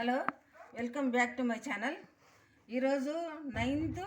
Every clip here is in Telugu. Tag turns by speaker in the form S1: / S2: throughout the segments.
S1: Hello welcome back to my channel. ఈరోజు నైన్త్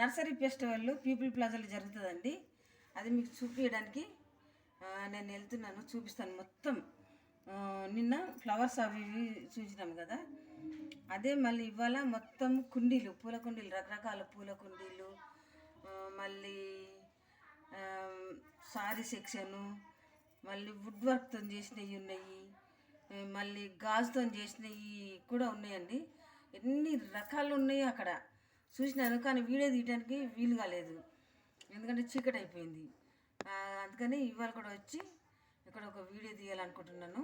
S1: నర్సరీ ఫెస్టివల్ పీపుల్ ప్లాజాలో జరుగుతుందండి. అది మీకు చూపించడానికి నేను వెళ్తున్నాను చూపిస్తాను మొత్తం. నిన్న ఫ్లవర్స్ అవి ఇవి చూసినాం కదా. అదే మళ్ళీ ఇవాళ మొత్తం కుండీలు పూల కుండీలు రకరకాల పూల కుండీలు మళ్ళీ సారీ సెక్షను మళ్ళీ వుడ్ వర్క్తో చేసినవి ఉన్నాయి. మళ్ళీ గాజుతో చేసినవి కూడా ఉన్నాయండి. ఎన్ని రకాలు ఉన్నాయి అక్కడ. చూసినాను కానీ వీడియో తీయడానికి వీలు కాలేదు. ఎందుకంటే చీకటి అయిపోయింది. అందుకని ఇవాళ కూడా వచ్చి ఇక్కడ ఒక వీడియో తీయాలనుకుంటున్నాను.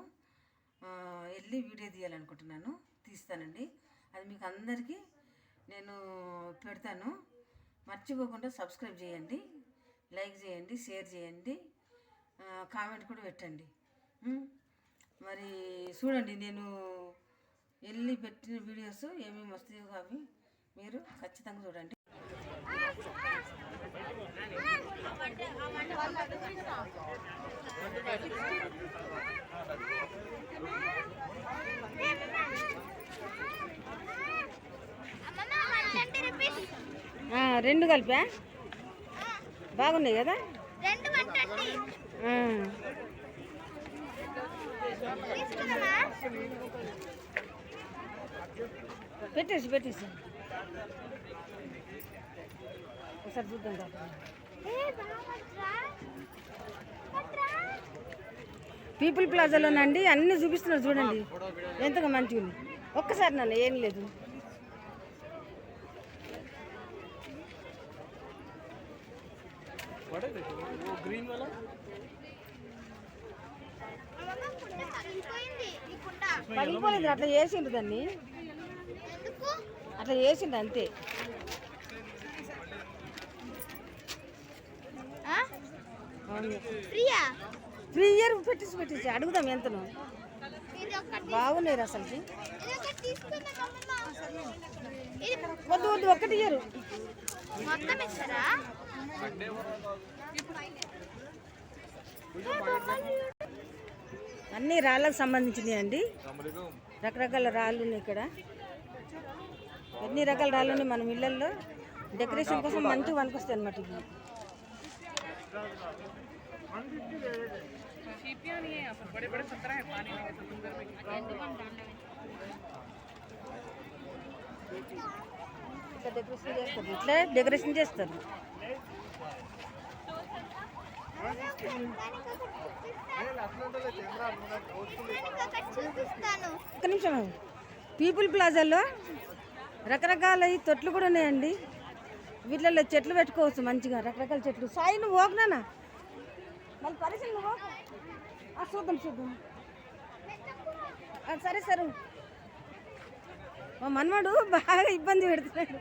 S1: వెళ్ళి వీడియో తీయాలనుకుంటున్నాను. తీస్తానండి. అది మీకు అందరికీ నేను పెడతాను. మర్చిపోకుండా సబ్స్క్రైబ్ చేయండి. లైక్ చేయండి షేర్ చేయండి. కామెంట్ కూడా పెట్టండి. మరి చూడండి నేను వెళ్ళి పెట్టిన వీడియోస్ ఏమేమి వస్తాయో అవి మీరు ఖచ్చితంగా చూడండి. ఆ, రెండు కలిపా? బాగున్నాయి కదా?
S2: రెండు
S1: పెట్టేసి పెట్టేసి. ఒకసారి చూద్దాం పీపుల్ ప్లాజాలోనండి అన్నీ చూపిస్తున్నారు చూడండి. ఎంతగా మంచిగా ఉంది. ఒక్కసారి నన్ను ఏం లేదు.
S2: అమ్మమ్మ కుండ పగిలిపోయింది ఈ కుండ
S1: పగిలిపోలేదు అట్లా చేసిండు దాన్ని. అట్లా చేసిండు అంతే. త్రీ ఇయర్ పెట్టేసి పెట్టేసి అడుగుదాం ఎంతను. బాగున్నాయి
S2: ఇది
S1: వద్దు వద్దు ఒక్కటి ఇయ్యరు.
S2: మొత్తం
S1: అన్ని రాళ్ళకు సంబంధించినవి అండి రకరకాల రాళ్ళు ఉన్నాయి ఇక్కడ. ఎన్ని రకాల రాళ్ళు ఉన్నాయి మనం ఇళ్ళల్లో డెకరేషన్ కోసం మంచిగా పనికొస్తాయి అనమాట ఇవి. ఇట్లా డెకరేషన్ చేస్తారు. ఒక నిమిషం. పీపుల్ ప్లాజాలో రకరకాల ఈ తొట్లు కూడా ఉన్నాయండి. వీటిలలో చెట్లు పెట్టుకోవచ్చు మంచిగా రకరకాల చెట్లు. సాయి నువ్వు ఓకనా మళ్ళీ పరిస్థితి నువ్వు చూద్దాం చూద్దాం. సరే సరే. మా మనవాడు బాగా ఇబ్బంది పెడుతున్నాడు.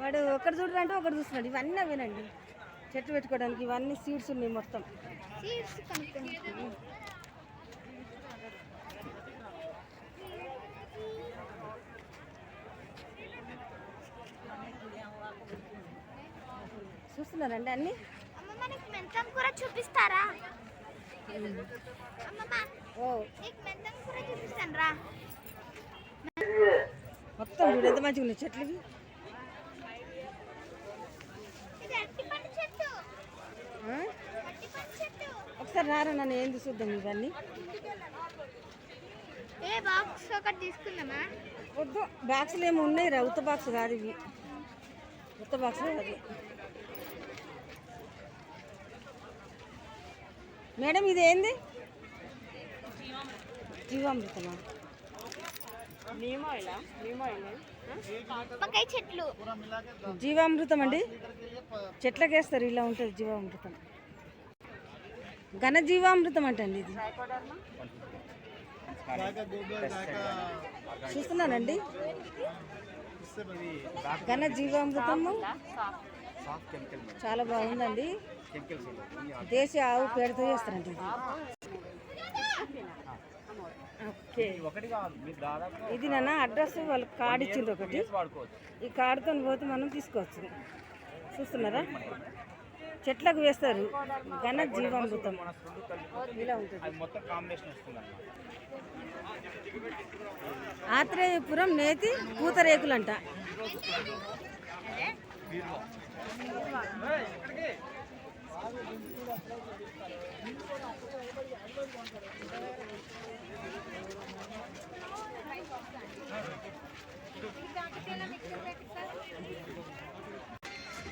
S1: వాడు ఒకడు చూడరంటే ఒకడు చూస్తున్నాడు. ఇవన్నీ వినండి. చెట్లు పెట్టుకోవడానికి ఇవన్నీ సీడ్స్ ఉన్నాయి మొత్తం. చూస్తున్నారండి అన్నీ?
S2: చూపిస్తారా?
S1: మొత్తం చూడు ఎంత మంచిగా ఉన్నాయి చెట్లు ఇవి
S2: ఇది అరటిపండు చెట్టు
S1: ఆ?
S2: అరటిపండు చెట్టు
S1: ఒకసారి రారా నన్ను ఏంది చూద్దాం ఇవన్నీ
S2: ఏ బాక్స్ ఒకటి తీసుకుందామా?
S1: వద్దు బాక్సులు ఏమి ఉన్నాయి రా ఉత్త బాక్స్ కాదు ఇవి. ఉత్త బాక్స్ కాదు. మేడం ఇది ఏంది? జీవామృతమా? జీవామృతం అండి? చెట్లకి వేస్తారు ఇలా ఉంటుంది జీవామృతం. ఘనజీవామృతం అంటండి ఇది. చూస్తున్నానండి. ఘనజీవామృతము. చాలా బాగుందండి. దేశీ ఆవు పేడతో చేస్తారండి ఇది. ఓకే. ఇది నాన్న అడ్రస్ వాళ్ళు కార్డు ఇచ్చింది ఒకటి. ఈ కార్డుతో పోతే మనం తీసుకోవచ్చు. చూస్తున్నారా? చెట్లకు వేస్తారు. ఘన జీవామృతం. ఇలా ఉంటుంది.
S3: అది మొత్తం కాంబినేషన్ వస్తుంది అన్నమాట
S1: ఆత్రేయపురం నేతి పూతరేకులంట.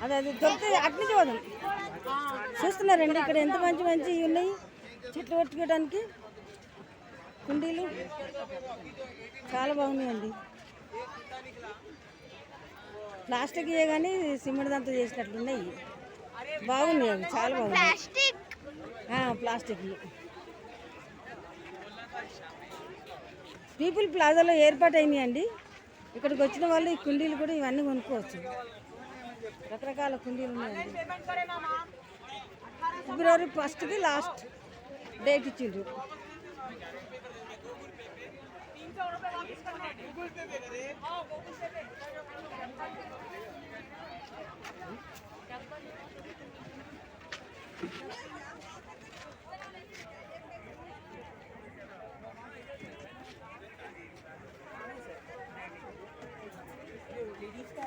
S1: అదే అది దొరికితే అట్ని చూద్దాం చూస్తున్నారండి ఇక్కడ ఎంత మంచి మంచి ఉన్నాయి. చెట్లు పట్టుకోవడానికి కుండీలు. చాలా బాగున్నాయండి. ప్లాస్టిక్ ఇవే కానీ సిమెంట్ దాంతో చేసినట్లు ఉన్నాయి. బాగున్నాయి అవి చాలా బాగున్నాయి.
S2: ప్లాస్టిక్?
S1: ఆ, ప్లాస్టిక్ పీపుల్ ప్లాజాలో ఏర్పాటు అయినాయండి ఇక్కడికి వచ్చిన వాళ్ళు ఈ కుండీలు కూడా ఇవన్నీ కొనుక్కోవచ్చు. రకరకాల కుండీలు ఉన్నాయండి. ఫిబ్రవరి ఫస్ట్కి లాస్ట్ డేట్ ఇచ్చిండ్రు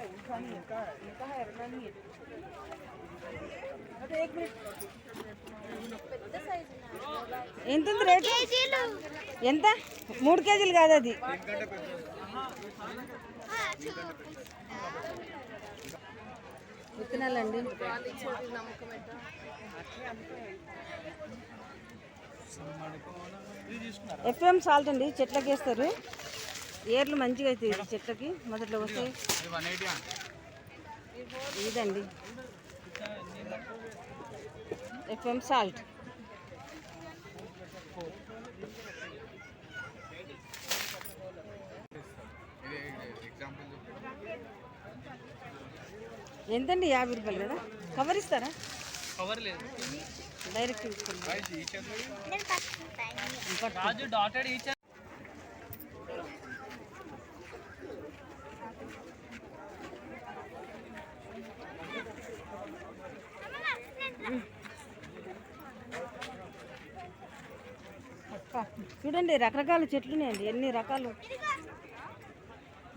S1: ఎంత ఉంది రేటు
S2: కేజీలు
S1: ఎంత మూడు కేజీలు కాదు అది. విత్తనాలండి ఎఫ్ఎం సాల్ట్ అండి చెట్లకి వేస్తారు. ఏర్లు మంచిగా అవుతాయి చెట్లకి మొదట్లో వస్తాయి ఇదండి. Epsom salt. ఎంతండి యాభై రూపాయలు కదా? కవర్ ఇస్తారా?
S3: కవర్ లేదు.
S1: డైరెక్ట్.
S3: రాజు డాటెడ్
S1: చూడండి రకరకాల చెట్లు ఉన్నాయండి ఎన్ని రకాలు.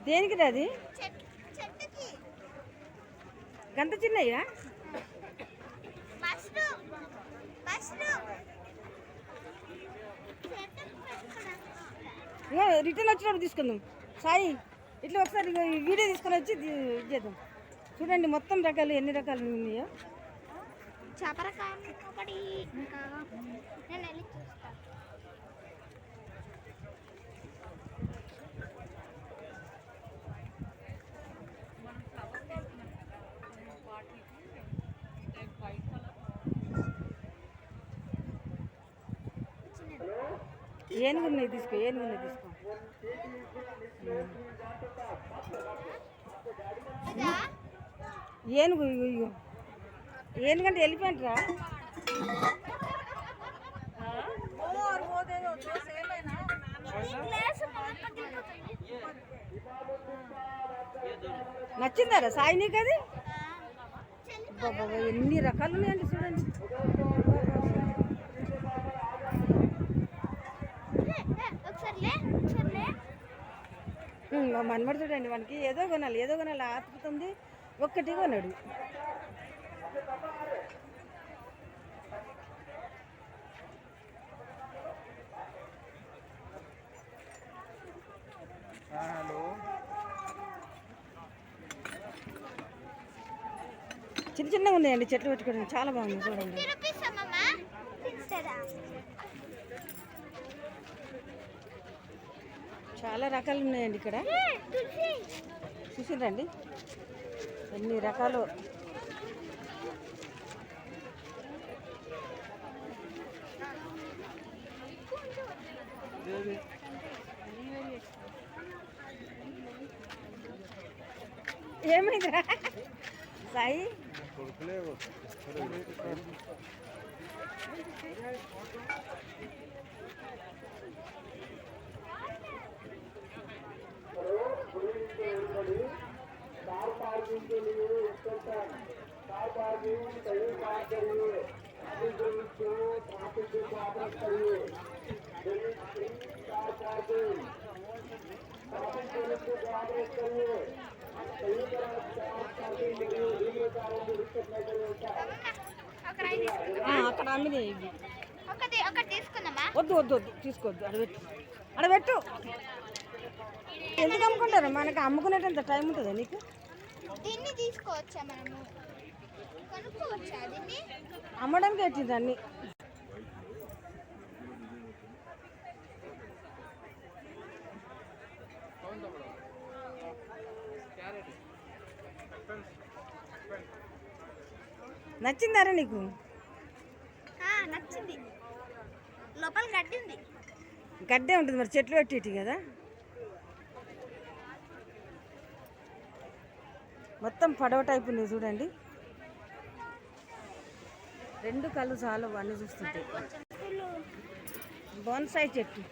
S1: దేనికి అది? గంత చిన్నయ్యా? రిటర్న్ వచ్చినప్పుడు తీసుకుందాం. సాయి ఇట్లా ఒకసారి వీడియో తీసుకొని వచ్చి చేద్దాం. చూడండి మొత్తం రకాలు ఎన్ని రకాలు ఉన్నాయో.
S2: చేపరకాయ
S1: ఏనుగున్నాయి తీసుకో ఏనుగున్నాయి తీసుకో. ఏనుగు ఇయ్యో ఏనుగంటే వెళ్ళిపోయింట్రా
S2: రా.
S1: నచ్చిందారా సాయి నీకు అది ఎన్ని రకాలు ఉన్నాయండి చూడండి. మా మనమడు చూడండి మనకి ఏదో కొనాలి ఏదో కొనాలి. ఆతుకుతుంది ఒక్కటి కొన్నాడు చిన్న చిన్నగా ఉన్నాయండి చెట్లు పెట్టుకోవడం చాలా బాగుంది చూడండి. చాలా రకాలు ఉన్నాయండి ఇక్కడ. చూసిండ్రండి? ఎన్ని రకాలు? ఏమైందిరా? సాయి? కొడుకులే అక్కడ
S2: అమ్మిది
S1: వద్దు వద్దు వద్దు తీసుకోవద్దు అక్కడ పెట్టు ఎందుకు అమ్ముకుంటారు? మనకి అమ్ముకునేటంత టైం ఉంటుందా నీకు?
S2: దీన్ని తీసుకోవచ్చా మనము?
S1: అమ్మడానికి వచ్చింది అన్ని నచ్చిందారా నీకు?
S2: నచ్చింది. లోపల గడ్డింది
S1: గడ్డే ఉంటుంది మరి చెట్లు పెట్టేటి కదా? మొత్తం పడవ టైప్ ఉంది చూడండి. రెండు కళ్ళు చాలు అన్నీ చూస్తుంటాయి బోన్సాయి చెట్టు.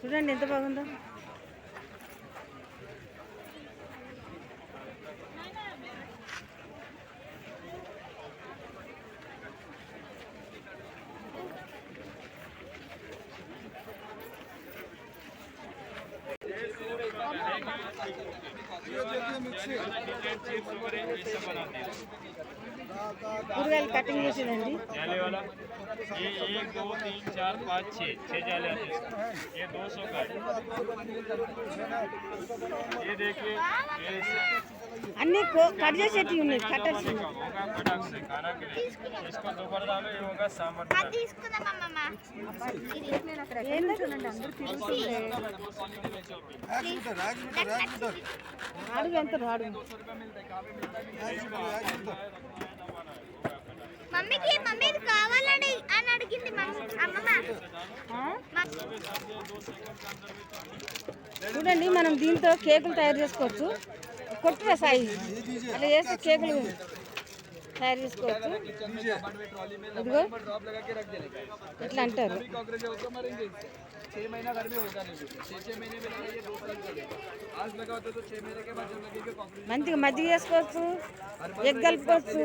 S1: చూడండి ఎంత బాగుందో. కూరగాయలు కటింగ్ చేసేదండి
S4: जाले वाला ये एक दो तीन चार पाँच छः छः जाले आते हैं इसमें। ये दो सौ का है ये देखिए ये इससे-
S1: అన్ని కట్ చేసేటి ఉన్నాయి కట్టర్స్. ఎంత
S2: మమ్మీకి మమ్మీ అని అడిగింది
S1: చూడండి మనం దీంతో కేకులు తయారు చేసుకోవచ్చు. కొట్టురా సాయి. అలా చేసి కేకులు తయారు చేసుకోవచ్చు. ఇదిగో ఇట్లా అంటారు. మంచిగా మజ్జిగ చేసుకోవచ్చు ఎగ్ కలుపుకోవచ్చు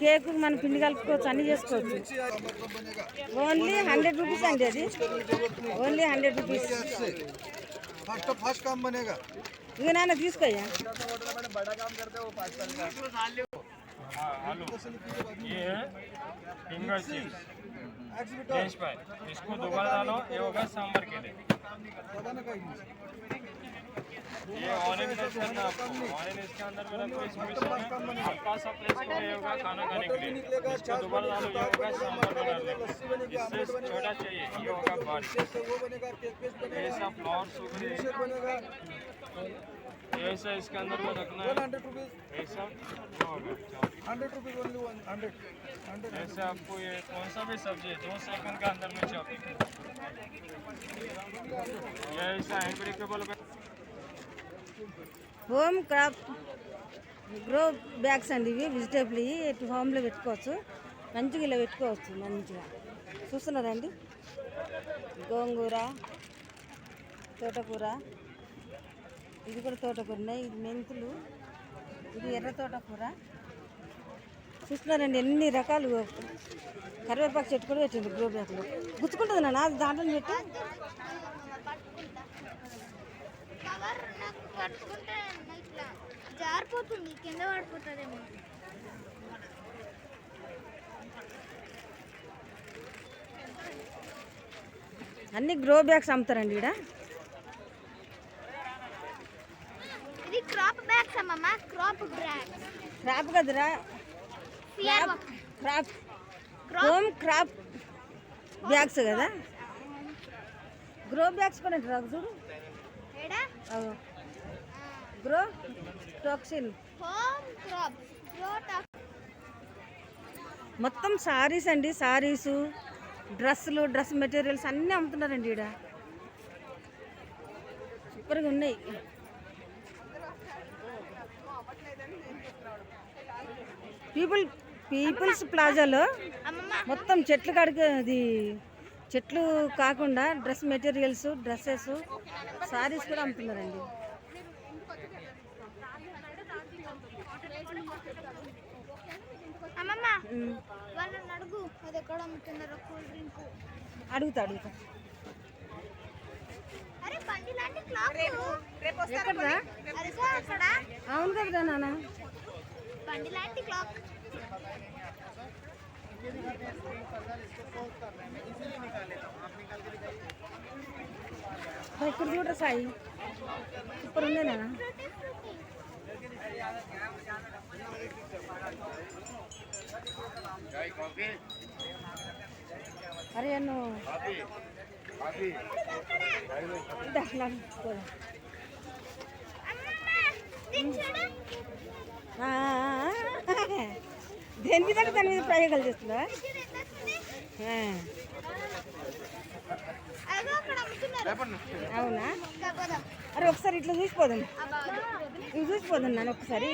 S1: కేక్ మనం పిండి కలుపుకోవచ్చు అన్ని చేసుకోవచ్చు. ఓన్లీ హండ్రెడ్ రూపీస్ అండి అది. Only hundred
S5: rupees. First first come
S1: ఇక నాన్న తీసుకోయ్యా
S4: हाँ आलू ये है फिंगर चिप्स फ्रेंच फ्राई इसको दोबारा डालो ये होगा सांभर के लिए ये ऑर्गेनाइजेशन करना आपको। अंदर मेरा कोई सॉल्यूशन है आपका सब प्लेस को होगा खाना खाने के लिए। इसको दोबारा डालो ये होगा सांभर बना लो इससे छोटा चाहिए, ये होगा
S5: बन
S4: ये सब फ्लावर सूखी ऐसा इसके अंदर में रखना है।
S5: ऐसा hundred rupees only one hundred
S4: ऐसे आपको ये कौन सा भी सब्ज़ी है, दो सेकंड के अंदर में चॉप ये ऐसा unbreakable
S1: home crop grow bags అండి ఇవి వెజిటేబుల్ ఇవి ఇటు హోమ్లో పెట్టుకోవచ్చు. మంచిగా ఇలా పెట్టుకోవచ్చు మంచిగా. చూస్తున్నారండి గోంగూర తోటకూర. ఇది కూడా తోటకూర ఉన్నాయి. ఇది మెంతులు. ఇది ఎర్ర తోటకూర. చూస్తున్నారండి ఎన్ని రకాలు? కరివేపాకు చెట్టు కూడా పెట్టింది గ్రో బ్యాగ్లో. గుచ్చుకుంటుంది నాన్న? దాంట్లో పెట్టి.
S2: కవర్ నాకు పట్టుకుంటే ఇట్లా జారిపోతుంది కింద పడిపోతుందేమో.
S1: అన్ని గ్రో బ్యాగ్స్ అమ్ముతారండి ఇక్కడ
S2: ఇది క్రాప్ బ్యాగ్స్ అమ్మమ్మ క్రాప్
S1: కదరా? క్రాప్ హోమ్ క్రాప్ బ్యాగ్స్ కదా? గ్రో బ్యాగ్స్ కూడా చూడు. గ్రో టాక్సిన్ మొత్తం సారీస్ అండి సారీసు డ్రెస్సులు డ్రెస్ మెటీరియల్స్ అన్నీ అమ్ముతున్నారండి ఇక్కడ సూపర్గా ఉన్నాయి. పీపుల్ పీపుల్స్ ప్లాజాలో మొత్తం చెట్లు కాడికి అది చెట్లు కాకుండా డ్రెస్ మెటీరియల్స్ డ్రెస్సెస్ సారీస్ కూడా అమ్ముతున్నారండి.
S2: అమ్మమ్మ
S1: ఉమ్,
S2: వాళ్ళని అడుగు. అది ఎక్కడ అమ్ముతున్నారు కూల్ డ్రింక్
S1: అడుగుతా అడుగుతా
S2: అరే బండిలో ఇలాంటి క్లాక్
S6: ఎక్కడరా
S2: అదిగో అక్కడ
S6: అవును కదరా నాన్న
S2: బండి లాంటి క్లాక్
S6: ఇక్కడ చూడరా సాయి సూపర్ ఉంది నాన్న అరే నువ్వు ఇదా, దేనికి దగ్గర దాని మీద ప్రయోగాలు
S2: అమ్ముతున్నారు.
S6: అవునా? అరే ఒకసారి ఇట్లా చూసిపోదాం.
S2: అబ్బా,
S6: ఇవి చూసిపోదాం నాన్న ఒకసారి.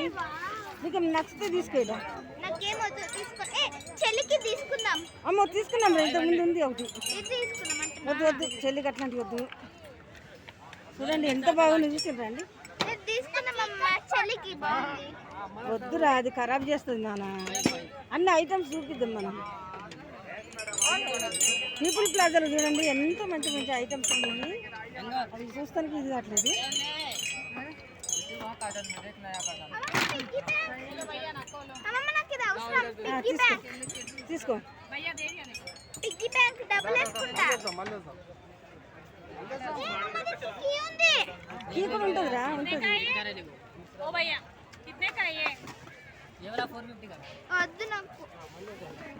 S6: నీకు నచ్చితే తీసుకోదా
S2: నాకేం వద్దు తీసుకో. ఏ చెల్లికి తీసుకుందాం.
S6: అమ్మ తీసుకున్నాం రా, ఇంతకు ముందు ఉంది ఒకటి.
S2: ఇది తీసుకుందాం అంటున్నా.
S6: వద్దు వద్దు చెల్లికి అట్లాంటివి వద్దు. చూడండి ఎంత బాగుంది చూసిండ్రా అండి
S2: ఇది తీసుకుందాం అమ్మ చెల్లికి బాగుంది
S6: వద్దురా అది ఖరాబ్ చేస్తుంది నాన్న. అన్ని ఐటమ్స్ చూపిద్దాం మనం. పీపుల్ ప్లాజాలో చూడండి ఎంత మంచి మంచి ఐటమ్స్ ఉన్నాయి. అది చూస్తానికి ఇది
S2: పిగ్గీ
S6: తీసుకో.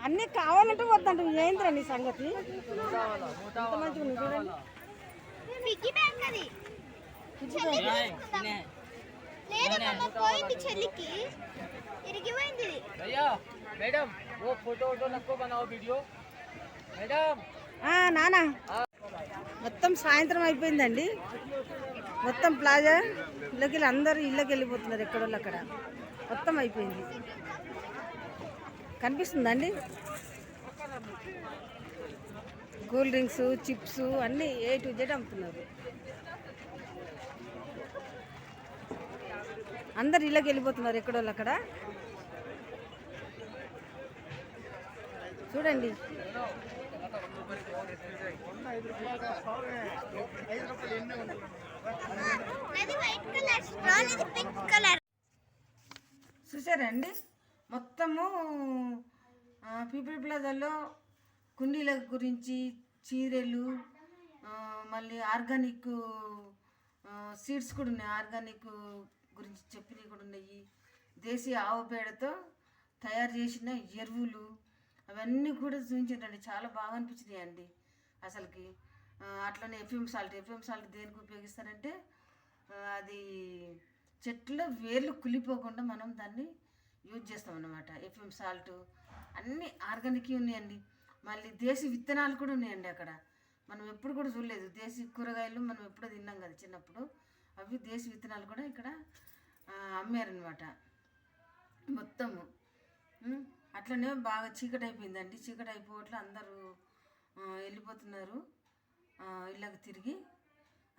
S6: అన్ని కావాలంటే వద్దంట ఏంద్రా నీ సంగతి? నానా. మొత్తం సాయంత్రం అయిపోయిందండి. మొత్తం ప్లాజా ఇళ్ళకి వెళ్ళి అందరూ ఇళ్ళకి వెళ్ళిపోతున్నారు ఎక్కడోళ్ళు అక్కడ. మొత్తం అయిపోయింది. కనిపిస్తుందండి? కూల్ డ్రింక్స్ చిప్స్ అన్నీ ఏ టు జెడ్ అమ్ముతున్నారు. అందరు ఇళ్ళకి వెళ్ళిపోతున్నారు ఎక్కడోళ్ళు అక్కడ. చూడండి.
S2: అది వైట్ కలర్ స్ట్రాల్ ఇది పింక్ కలర్.
S1: చూసారండి మొత్తము ఆ, పీపుల్ ప్లాజాలో కుండీల గురించి చీరలు ఆ, మళ్ళీ ఆర్గానిక్ సీడ్స్ కూడా ఉన్నాయి. ఆర్గానిక్ గురించి చెప్పినవి కూడా ఉన్నాయి. దేశీయ ఆవు పేడతో తయారు చేసిన ఎరువులు అవన్నీ కూడా చూపించారండి. చాలా బాగా అనిపించినాయి అండి అసలుకి. అట్లనే ఎఫ్ఎం సాల్ట్ ఎఫ్ఎం సాల్ట్ దేనికి ఉపయోగిస్తారంటే అది చెట్ల వేర్లు కులిపోకుండా మనం దాన్ని యూజ్ చేస్తాం అన్నమాట ఎఫ్ఎం సాల్ట్ అన్నీ ఆర్గానిక్ ఉన్నాయండి. మళ్ళీ దేశీ విత్తనాలు కూడా ఉన్నాయండి అక్కడ. మనం ఎప్పుడు కూడా చూడలేదు. దేశీ కూరగాయలు మనం ఎప్పుడో తిన్నాం కదా చిన్నప్పుడు. అవి దేశీ విత్తనాలు కూడా ఇక్కడ అమ్మారనమాట మొత్తము. అట్లనే బాగా చీకటి అయిపోయిందండి చీకటి అయిపోవట్లు అందరూ వెళ్ళిపోతున్నారు. ఆ, ఇళ్ళకి తిరిగి.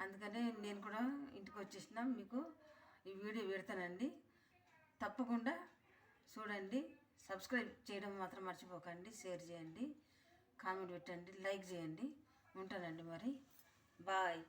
S1: అందుకనే నేను కూడా ఇంటికి వచ్చేసిన మీకు ఈ వీడియో పెడతానండి. తప్పకుండా చూడండి. సబ్స్క్రైబ్ చేయడం మాత్రం మర్చిపోకండి. షేర్ చేయండి. కామెంట్ పెట్టండి. లైక్ చేయండి. ఉంటానండి మరి. బాయ్.